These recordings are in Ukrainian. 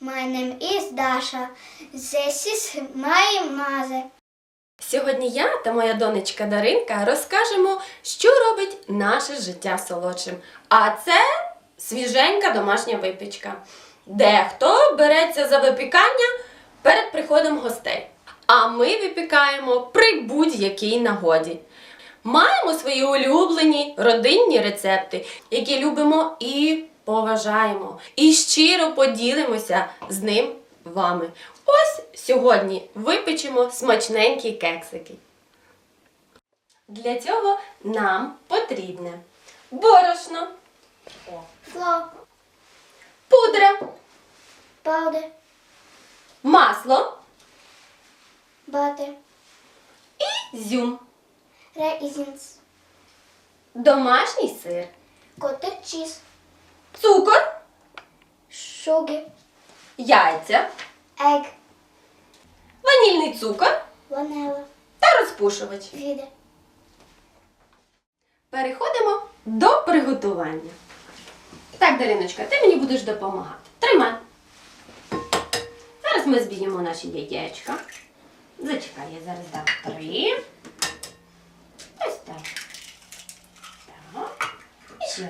My name is Dasha. This is my mother. Сьогодні я та моя донечка Даринка розкажемо, що робить наше життя солодшим. А це свіженька домашня випічка. Дехто береться за випікання перед приходом гостей. А ми випікаємо при будь-якій нагоді. Маємо свої улюблені родинні рецепти, які любимо і поважаємо. І щиро поділимося з ним вами. Ось сьогодні випечемо смачненькі кексики. Для цього нам потрібне борошно, Flour, пудра, powder, масло butter, і зюм, raisins, домашній сир, cottage cheese, цукор, sugar, яйця, egg, ванільний цукор vanilla, та розпушувач. vinegar. Переходимо до приготування. Так, Дариночка, ти мені будеш допомагати. Тримай. Зараз ми зб'ємо наші яєчка. Зачекай, я зараз дам три. Ось так. Так. І.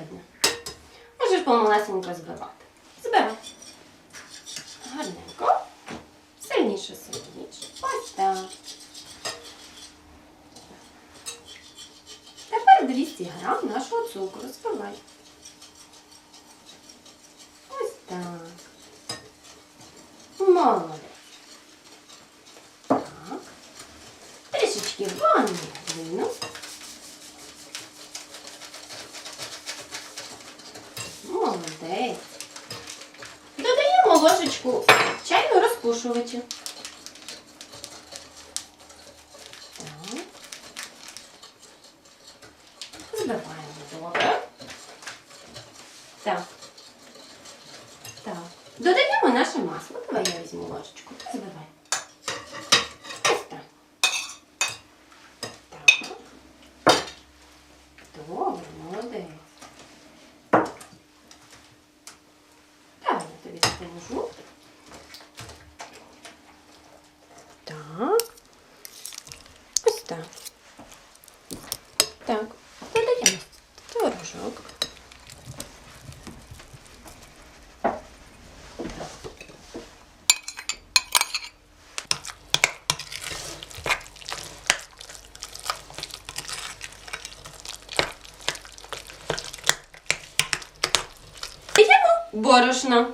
Можеш помалесенько збивати. Збивай. Гарненько. Сильніше, сильніше. Ось так. Тепер 200 грам нашого цукру збивай. Ось так. Молодець. Так. Трішечки ванілину. Молодець. Додаємо ложечку чайного розпушувача. Так. Збиваємо добре. Так. Так. Додаємо наше масло. Давай я візьму ложечку. Так. Добре, молодець. Давай я тобі допоможу. Так. Ось так. Так, додаємо Даємо борошно.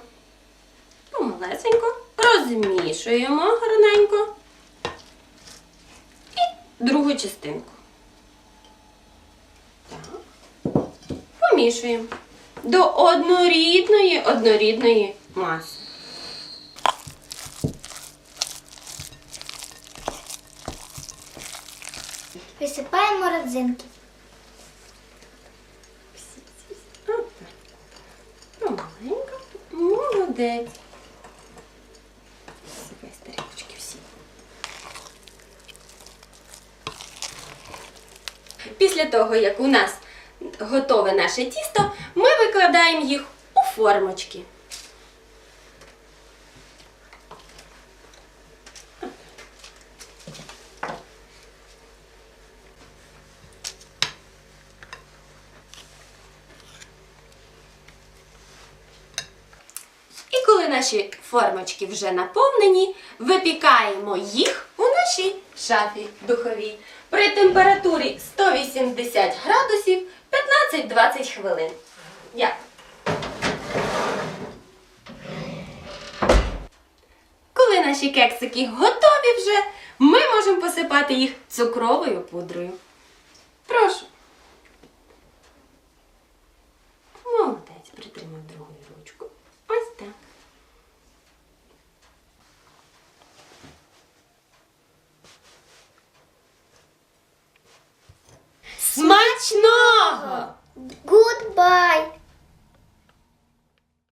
Помалесенько розмішуємо гарненько. І другу частинку. Так. Помішуємо до однорідної однорідної маси. Висипаємо родзинки. Помаленько. Молодець. З всі. Після того, як у нас готове наше тісто, ми викладаємо їх у формочки. Наші формочки вже наповнені, випікаємо їх у нашій шафі духовій при температурі 180 градусів 15-20 хвилин. Як? Коли наші кексики готові вже, ми можемо посипати їх цукровою пудрою. Прошу. Молодець, притримай другою ручку. Ось так. Смачного! Goodbye.